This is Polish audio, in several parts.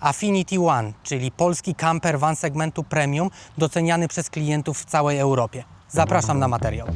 Affinity One, czyli polski camper van segmentu premium, doceniany przez klientów w całej Europie. Zapraszam na materiał.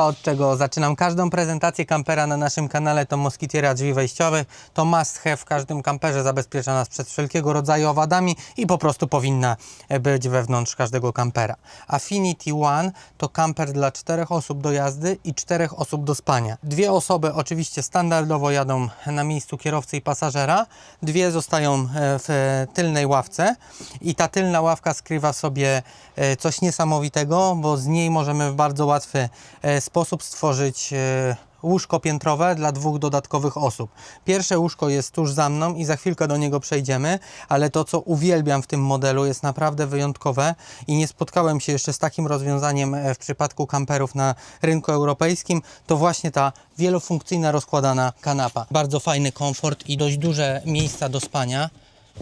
To od czego zaczynam każdą prezentację kampera na naszym kanale to moskitiera drzwi wejściowych. To must have w każdym kamperze, zabezpiecza nas przed wszelkiego rodzaju owadami i po prostu powinna być wewnątrz każdego kampera. Affinity One to kamper dla czterech osób do jazdy i czterech osób do spania. Dwie osoby oczywiście standardowo jadą na miejscu kierowcy i pasażera, dwie zostają e, w tylnej ławce i ta tylna ławka skrywa sobie e, coś niesamowitego, bo z niej możemy w bardzo łatwy e, sposób stworzyć e, łóżko piętrowe dla dwóch dodatkowych osób. Pierwsze łóżko jest tuż za mną i za chwilkę do niego przejdziemy, ale to co uwielbiam w tym modelu jest naprawdę wyjątkowe i nie spotkałem się jeszcze z takim rozwiązaniem e, w przypadku kamperów na rynku europejskim, to właśnie ta wielofunkcyjna rozkładana kanapa. Bardzo fajny komfort i dość duże miejsca do spania.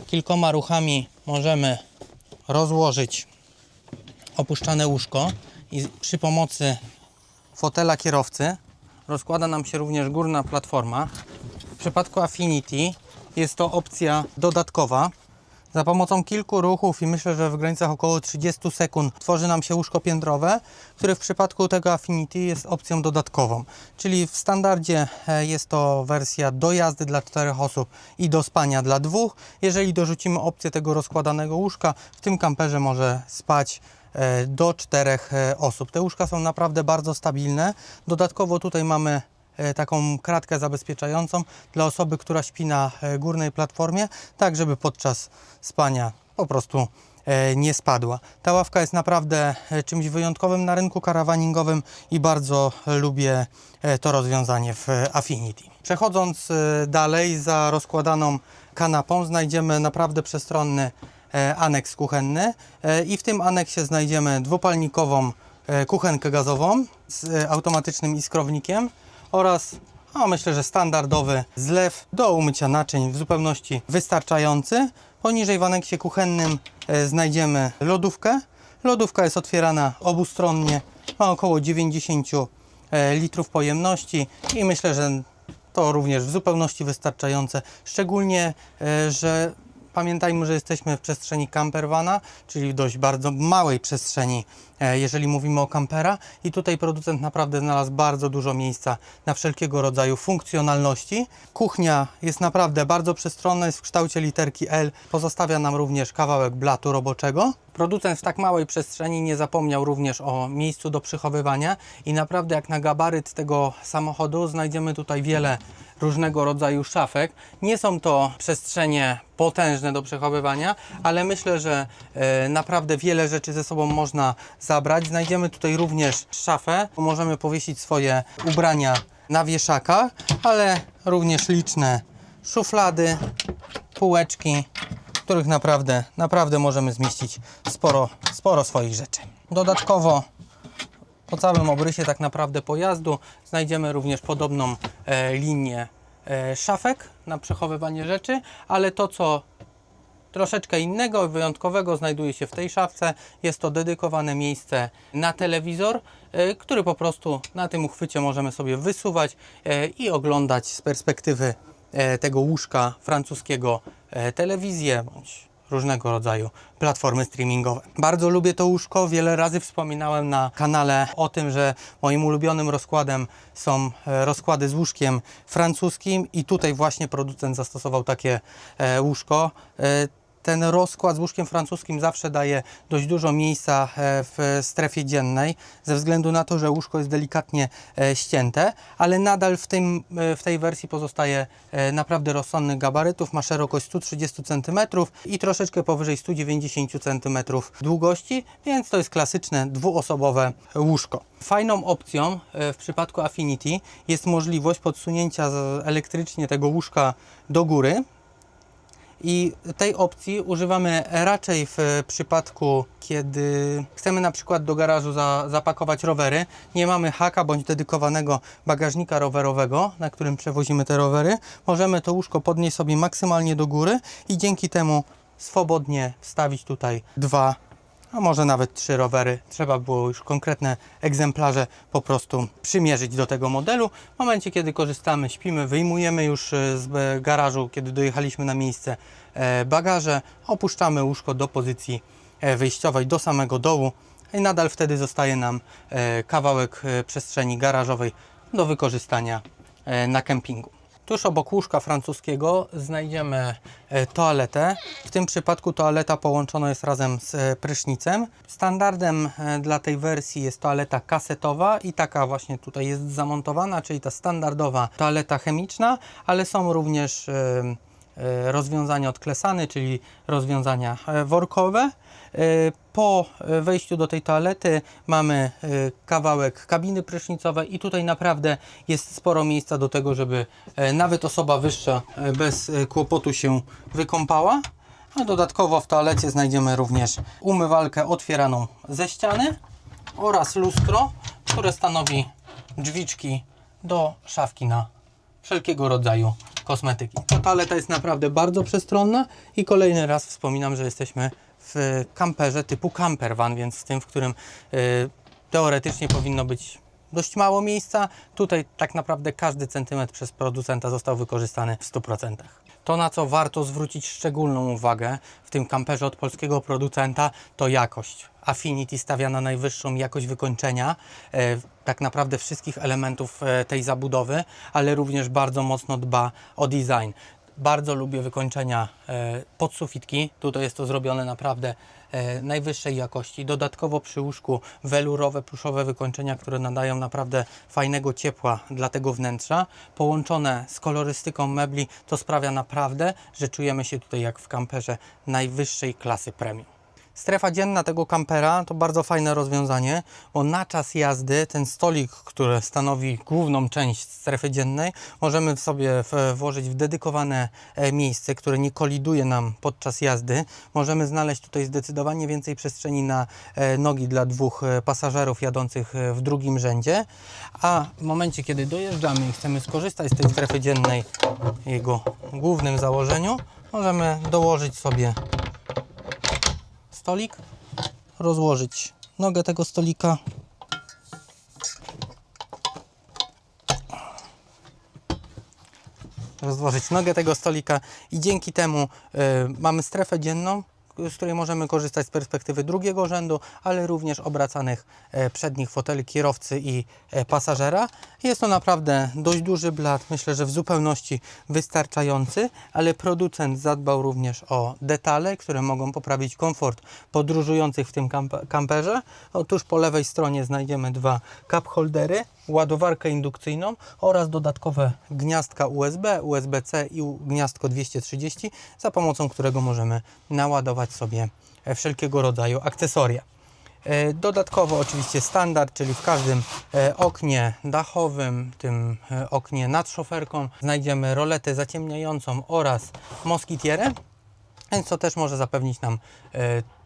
Kilkoma ruchami możemy rozłożyć opuszczane łóżko i przy pomocy fotela kierowcy rozkłada nam się również górna platforma. W przypadku Affinity jest to opcja dodatkowa. Za pomocą kilku ruchów i myślę, że w granicach około 30 sekund tworzy nam się łóżko piętrowe, które w przypadku tego Affinity jest opcją dodatkową. Czyli w standardzie e, jest to wersja do jazdy dla czterech osób i do spania dla dwóch. Jeżeli dorzucimy opcję tego rozkładanego łóżka, w tym kamperze może spać do czterech e, osób. Te łóżka są naprawdę bardzo stabilne. Dodatkowo tutaj mamy e, taką kratkę zabezpieczającą dla osoby, która śpi na e, górnej platformie, tak żeby podczas spania po prostu e, nie spadła. Ta ławka jest naprawdę e, czymś wyjątkowym na rynku karawaningowym i bardzo lubię e, to rozwiązanie w e, Affinity. Przechodząc e, dalej za rozkładaną kanapą znajdziemy naprawdę przestronny e, aneks kuchenny e, i w tym aneksie znajdziemy dwupalnikową e, kuchenkę gazową z e, automatycznym iskrownikiem oraz no, myślę, że standardowy zlew do umycia naczyń w zupełności wystarczający. Poniżej w aneksie kuchennym e, znajdziemy lodówkę. Lodówka jest otwierana obustronnie, ma około 90 e, litrów pojemności i myślę, że to również w zupełności wystarczające. Szczególnie, e, że pamiętajmy, że jesteśmy w przestrzeni campervana, czyli w dość bardzo małej przestrzeni, e, jeżeli mówimy o kampera. I tutaj producent naprawdę znalazł bardzo dużo miejsca na wszelkiego rodzaju funkcjonalności. Kuchnia jest naprawdę bardzo przestronna, jest w kształcie literki L. Pozostawia nam również kawałek blatu roboczego. Producent w tak małej przestrzeni nie zapomniał również o miejscu do przechowywania i naprawdę jak na gabaryt tego samochodu znajdziemy tutaj wiele różnego rodzaju szafek. Nie są to przestrzenie potężne do przechowywania, ale myślę, że e, naprawdę wiele rzeczy ze sobą można zabrać. Znajdziemy tutaj również szafę, możemy powiesić swoje ubrania na wieszakach, ale również liczne szuflady, półeczki, w których naprawdę, naprawdę możemy zmieścić sporo, sporo swoich rzeczy. Dodatkowo po całym obrysie tak naprawdę pojazdu znajdziemy również podobną e, linię e, szafek na przechowywanie rzeczy, ale to co troszeczkę innego wyjątkowego znajduje się w tej szafce. Jest to dedykowane miejsce na telewizor, e, który po prostu na tym uchwycie możemy sobie wysuwać i oglądać z perspektywy tego łóżka francuskiego telewizję bądź różnego rodzaju platformy streamingowe. Bardzo lubię to łóżko. Wiele razy wspominałem na kanale o tym, że moim ulubionym rozkładem są e, rozkłady z łóżkiem francuskim i tutaj właśnie producent zastosował takie e, łóżko. Ten rozkład z łóżkiem francuskim zawsze daje dość dużo miejsca e, w strefie dziennej, ze względu na to, że łóżko jest delikatnie e, ścięte, ale nadal w, tym, e, w tej wersji pozostaje naprawdę rozsądnych gabarytów. Ma szerokość 130 cm i troszeczkę powyżej 190 cm długości, więc to jest klasyczne dwuosobowe łóżko. Fajną opcją w przypadku Affinity jest możliwość podsunięcia elektrycznie tego łóżka do góry. I tej opcji używamy raczej w przypadku, kiedy chcemy na przykład do garażu za, zapakować rowery. Nie mamy haka bądź dedykowanego bagażnika rowerowego, na którym przewozimy te rowery. Możemy to łóżko podnieść sobie maksymalnie do góry i dzięki temu swobodnie wstawić tutaj dwa a może nawet trzy rowery. Trzeba było już konkretne egzemplarze po prostu przymierzyć do tego modelu. W momencie, kiedy korzystamy, śpimy, wyjmujemy już e, z e, garażu, kiedy dojechaliśmy na miejsce e, bagaże, opuszczamy łóżko do pozycji wyjściowej, do samego dołu i nadal wtedy zostaje nam kawałek przestrzeni garażowej do wykorzystania na kempingu. Tuż obok łóżka francuskiego znajdziemy e, toaletę. W tym przypadku toaleta połączona jest razem z e, prysznicem. Standardem e, dla tej wersji jest toaleta kasetowa i taka właśnie tutaj jest zamontowana, czyli ta standardowa toaleta chemiczna, ale są również rozwiązania odklesane, czyli rozwiązania workowe. Po e, wejściu do tej toalety mamy e, kawałek kabiny prysznicowej i tutaj naprawdę jest sporo miejsca do tego, żeby e, nawet osoba wyższa bez kłopotu się wykąpała. A dodatkowo w toalecie znajdziemy również umywalkę otwieraną ze ściany oraz lustro, które stanowi drzwiczki do szafki na wszelkiego rodzaju kosmetyki. Ta toaleta jest naprawdę bardzo przestronna i kolejny raz wspominam, że jesteśmy w kamperze typu camper van, więc w tym, w którym y, teoretycznie powinno być dość mało miejsca. Tutaj tak naprawdę każdy centymetr przez producenta został wykorzystany w 100%. To, na co warto zwrócić szczególną uwagę w tym kamperze od polskiego producenta, to jakość. Affinity stawia na najwyższą jakość wykończenia e, tak naprawdę wszystkich elementów e, tej zabudowy, ale również bardzo mocno dba o design. Bardzo lubię wykończenia e, podsufitki. Tutaj jest to zrobione naprawdę e, najwyższej jakości. Dodatkowo przy łóżku welurowe, pluszowe wykończenia, które nadają naprawdę fajnego ciepła dla tego wnętrza. Połączone z kolorystyką mebli, to sprawia naprawdę, że czujemy się tutaj jak w kamperze najwyższej klasy premium. Strefa dzienna tego kampera to bardzo fajne rozwiązanie, bo na czas jazdy ten stolik, który stanowi główną część strefy dziennej, możemy sobie włożyć w dedykowane e, miejsce, które nie koliduje nam podczas jazdy. Możemy znaleźć tutaj zdecydowanie więcej przestrzeni na e, nogi dla dwóch e, pasażerów jadących w drugim rzędzie, a w momencie, kiedy dojeżdżamy i chcemy skorzystać z tej strefy dziennej, jego głównym założeniu, możemy dołożyć sobie stolik, rozłożyć nogę tego stolika. Rozłożyć nogę tego stolika i dzięki temu y, mamy strefę dzienną, z której możemy korzystać z perspektywy drugiego rzędu, ale również obracanych e, przednich foteli kierowcy i e, pasażera. Jest to naprawdę dość duży blat, myślę, że w zupełności wystarczający, ale producent zadbał również o detale, które mogą poprawić komfort podróżujących w tym kamp- kamperze. Otóż po lewej stronie znajdziemy dwa cup holdery, ładowarkę indukcyjną oraz dodatkowe gniazdka USB, USB-C i gniazdko 230, za pomocą którego możemy naładować sobie e, wszelkiego rodzaju akcesoria. E, Dodatkowo oczywiście standard, czyli w każdym e, oknie dachowym, tym oknie nad szoferką znajdziemy roletę zaciemniającą oraz moskitierę, więc też może zapewnić nam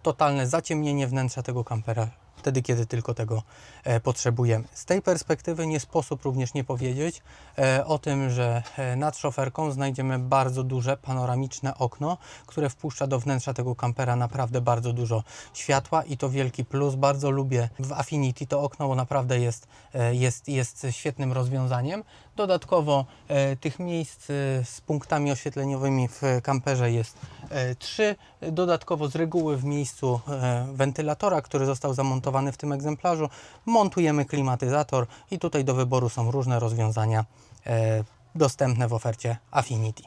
totalne zaciemnienie wnętrza tego kampera wtedy, kiedy tylko tego e, potrzebujemy. Z tej perspektywy nie sposób również nie powiedzieć e, o tym, że e, nad szoferką znajdziemy bardzo duże panoramiczne okno, które wpuszcza do wnętrza tego kampera naprawdę bardzo dużo światła i to wielki plus. Bardzo lubię w Affinity to okno, bo naprawdę jest, jest, jest świetnym rozwiązaniem. Dodatkowo e, tych miejsc e, z punktami oświetleniowymi w kamperze jest e, trzy. Dodatkowo z reguły w miejscu e, wentylatora, który został zamontowany w tym egzemplarzu, montujemy klimatyzator i tutaj do wyboru są różne rozwiązania e, dostępne w ofercie Affinity.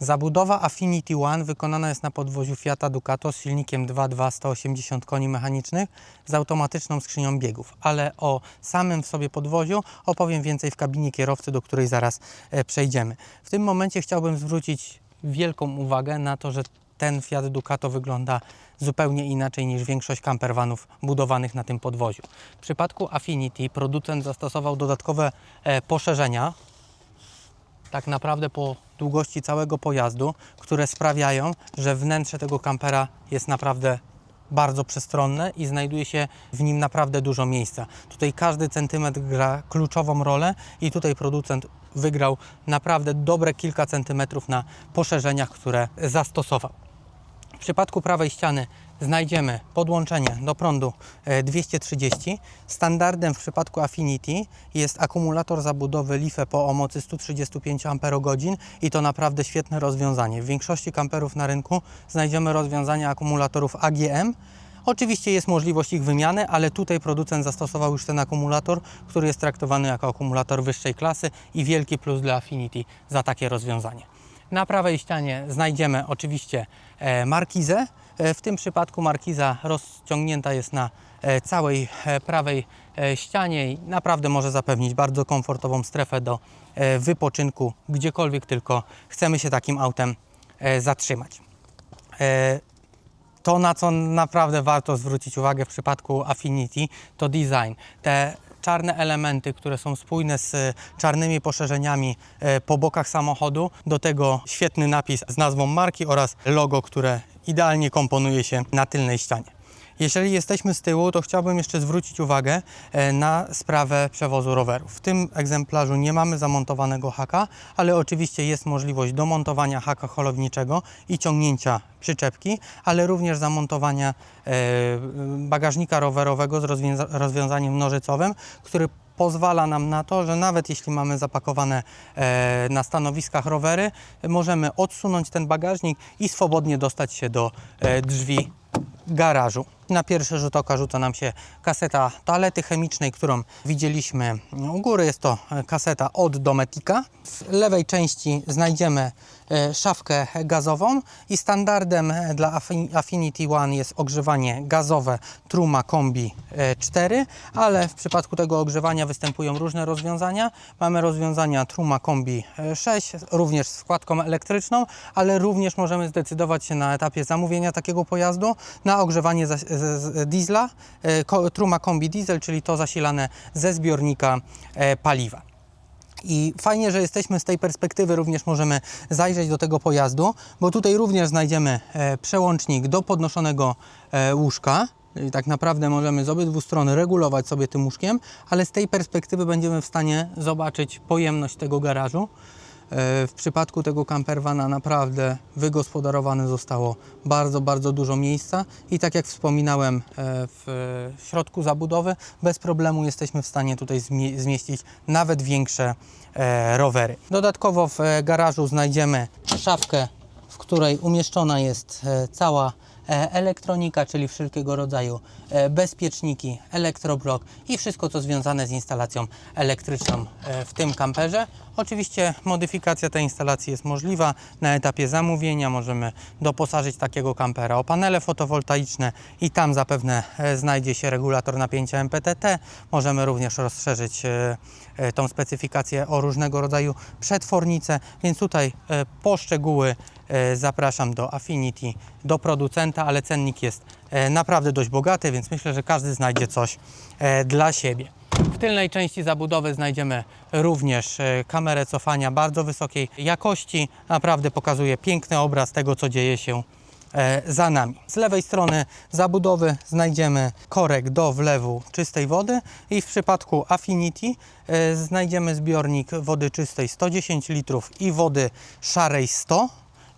Zabudowa Affinity One wykonana jest na podwoziu Fiata Ducato z silnikiem 2.2 180 koni mechanicznych z automatyczną skrzynią biegów, ale o samym w sobie podwoziu opowiem więcej w kabinie kierowcy, do której zaraz e, przejdziemy. W tym momencie chciałbym zwrócić wielką uwagę na to, że ten Fiat Ducato wygląda zupełnie inaczej niż większość campervanów budowanych na tym podwoziu. W przypadku Affinity producent zastosował dodatkowe e, poszerzenia, tak naprawdę po długości całego pojazdu, które sprawiają, że wnętrze tego kampera jest naprawdę bardzo przestronne i znajduje się w nim naprawdę dużo miejsca. Tutaj każdy centymetr gra kluczową rolę i tutaj producent wygrał naprawdę dobre kilka centymetrów na poszerzeniach, które zastosował. W przypadku prawej ściany znajdziemy podłączenie do prądu e, 230. Standardem w przypadku Affinity jest akumulator zabudowy LiFePO o mocy 135 Ah i to naprawdę świetne rozwiązanie. W większości kamperów na rynku znajdziemy rozwiązania akumulatorów AGM. Oczywiście jest możliwość ich wymiany, ale tutaj producent zastosował już ten akumulator, który jest traktowany jako akumulator wyższej klasy i wielki plus dla Affinity za takie rozwiązanie. Na prawej ścianie znajdziemy oczywiście e, markizę. E, W tym przypadku markiza rozciągnięta jest na e, całej e, prawej ścianie i naprawdę może zapewnić bardzo komfortową strefę do wypoczynku, gdziekolwiek tylko chcemy się takim autem zatrzymać. To, na co naprawdę warto zwrócić uwagę w przypadku Affinity, to design. Te czarne elementy, które są spójne z czarnymi poszerzeniami po bokach samochodu, do tego świetny napis z nazwą marki oraz logo, które idealnie komponuje się na tylnej ścianie. Jeżeli jesteśmy z tyłu, to chciałbym jeszcze zwrócić uwagę e, na sprawę przewozu rowerów. W tym egzemplarzu nie mamy zamontowanego haka, ale oczywiście jest możliwość domontowania haka holowniczego i ciągnięcia przyczepki, ale również zamontowania e, bagażnika rowerowego z rozwiąza- rozwiązaniem nożycowym, który pozwala nam na to, że nawet jeśli mamy zapakowane e, na stanowiskach rowery, możemy odsunąć ten bagażnik i swobodnie dostać się do drzwi garażu. Na pierwszy rzut oka rzuca nam się kaseta toalety chemicznej, którą widzieliśmy u góry. Jest to kaseta od Dometica. W lewej części znajdziemy szafkę gazową i standardem e, dla Affi- Affinity One jest ogrzewanie gazowe Truma Kombi e, 4, ale w przypadku tego ogrzewania występują różne rozwiązania. Mamy rozwiązania Truma Kombi e, 6, również z wkładką elektryczną, ale również możemy zdecydować się na etapie zamówienia takiego pojazdu na ogrzewanie diesla, e, Truma Kombi Diesel, czyli to zasilane ze zbiornika e, paliwa. I fajnie, że jesteśmy z tej perspektywy, również możemy zajrzeć do tego pojazdu, bo tutaj również znajdziemy e, przełącznik do podnoszonego e, łóżka. Czyli tak naprawdę możemy z obydwu stron regulować sobie tym łóżkiem, ale z tej perspektywy będziemy w stanie zobaczyć pojemność tego garażu. E, W przypadku tego campervana naprawdę wygospodarowane zostało bardzo, bardzo dużo miejsca i tak jak wspominałem e, w środku zabudowy, bez problemu jesteśmy w stanie tutaj zmie- zmieścić nawet większe e, rowery. Dodatkowo w garażu znajdziemy szafkę, w której umieszczona jest cała elektronika, czyli wszelkiego rodzaju e, bezpieczniki, elektroblok i wszystko, co związane z instalacją elektryczną e, w tym kamperze. Oczywiście modyfikacja tej instalacji jest możliwa. Na etapie zamówienia możemy doposażyć takiego kampera o panele fotowoltaiczne i tam zapewne e, znajdzie się regulator napięcia MPTT. Możemy również rozszerzyć e, e, tą specyfikację o różnego rodzaju przetwornice, więc tutaj e, po szczegóły e, zapraszam do Affinity, do producenta, ale cennik jest e, naprawdę dość bogaty, więc myślę, że każdy znajdzie coś e, dla siebie. W tylnej części zabudowy znajdziemy również e, kamerę cofania bardzo wysokiej jakości. Naprawdę pokazuje piękny obraz tego, co dzieje się e, za nami. Z lewej strony zabudowy znajdziemy korek do wlewu czystej wody i w przypadku Affinity e, znajdziemy zbiornik wody czystej 110 litrów i wody szarej 100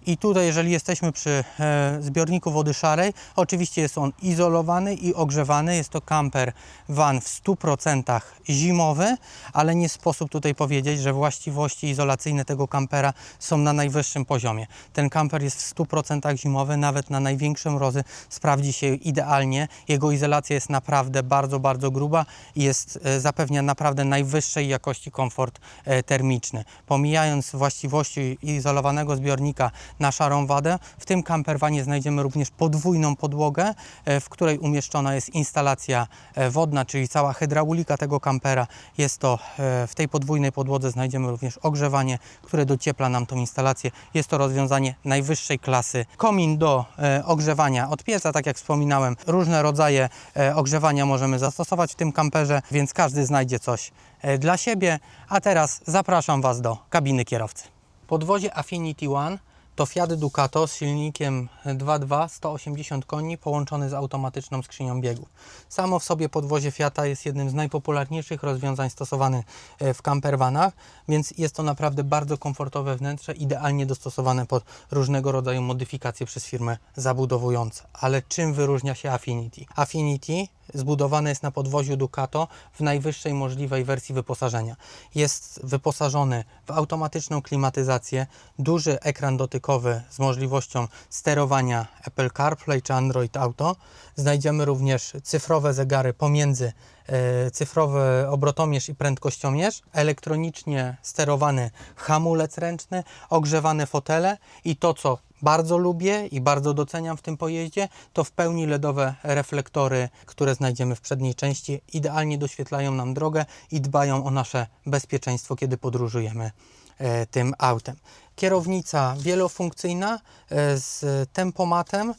i tutaj, jeżeli jesteśmy przy e, zbiorniku wody szarej, oczywiście jest on izolowany i ogrzewany. Jest to camper van w 100% zimowy, ale nie sposób tutaj powiedzieć, że właściwości izolacyjne tego kampera są na najwyższym poziomie. Ten kamper jest w 100% zimowy, nawet na największe mrozy sprawdzi się idealnie. Jego izolacja jest naprawdę bardzo, bardzo gruba i jest, e, zapewnia naprawdę najwyższej jakości komfort e, termiczny. Pomijając właściwości izolowanego zbiornika na szarą wadę, w tym camperwanie znajdziemy również podwójną podłogę, e, w której umieszczona jest instalacja e, wodna, czyli cała hydraulika tego kampera. Jest to e, w tej podwójnej podłodze znajdziemy również ogrzewanie, które dociepla nam tą instalację. Jest to rozwiązanie najwyższej klasy. Komin do ogrzewania od pieca, tak jak wspominałem, różne rodzaje ogrzewania możemy zastosować w tym kamperze, więc każdy znajdzie coś dla siebie. A teraz zapraszam Was do kabiny kierowcy. Podwozie Affinity One To Fiat Ducato z silnikiem 2.2, 180 koni, połączony z automatyczną skrzynią biegów. Samo w sobie podwozie Fiata jest jednym z najpopularniejszych rozwiązań stosowanych e, w campervanach, więc jest to naprawdę bardzo komfortowe wnętrze, idealnie dostosowane pod różnego rodzaju modyfikacje przez firmy zabudowujące. Ale czym wyróżnia się Affinity? Affinity zbudowane jest na podwoziu Ducato w najwyższej możliwej wersji wyposażenia. Jest wyposażony w automatyczną klimatyzację, duży ekran dotykowy z możliwością sterowania Apple CarPlay czy Android Auto. Znajdziemy również cyfrowe zegary pomiędzy e, cyfrowy obrotomierz i prędkościomierz, elektronicznie sterowany hamulec ręczny, ogrzewane fotele i to, co bardzo lubię i bardzo doceniam w tym pojeździe, to w pełni LEDowe reflektory, które znajdziemy w przedniej części. Idealnie doświetlają nam drogę i dbają o nasze bezpieczeństwo, kiedy podróżujemy e, tym autem. Kierownica wielofunkcyjna e, z tempomatem,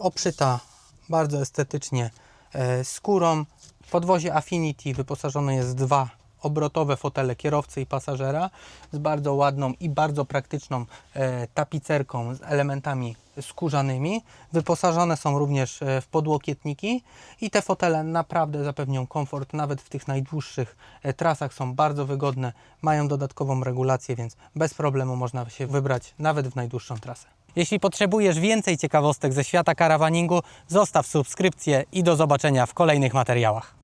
obszyta bardzo estetycznie e, skórą. Podwozie Affinity wyposażone jest w dwa obrotowe fotele kierowcy i pasażera z bardzo ładną i bardzo praktyczną e, tapicerką z elementami skórzanymi. Wyposażone są również e, w podłokietniki i te fotele naprawdę zapewnią komfort nawet w tych najdłuższych e, trasach. Są bardzo wygodne, mają dodatkową regulację, więc bez problemu można się wybrać nawet w najdłuższą trasę. Jeśli potrzebujesz więcej ciekawostek ze świata karawaningu, zostaw subskrypcję i do zobaczenia w kolejnych materiałach.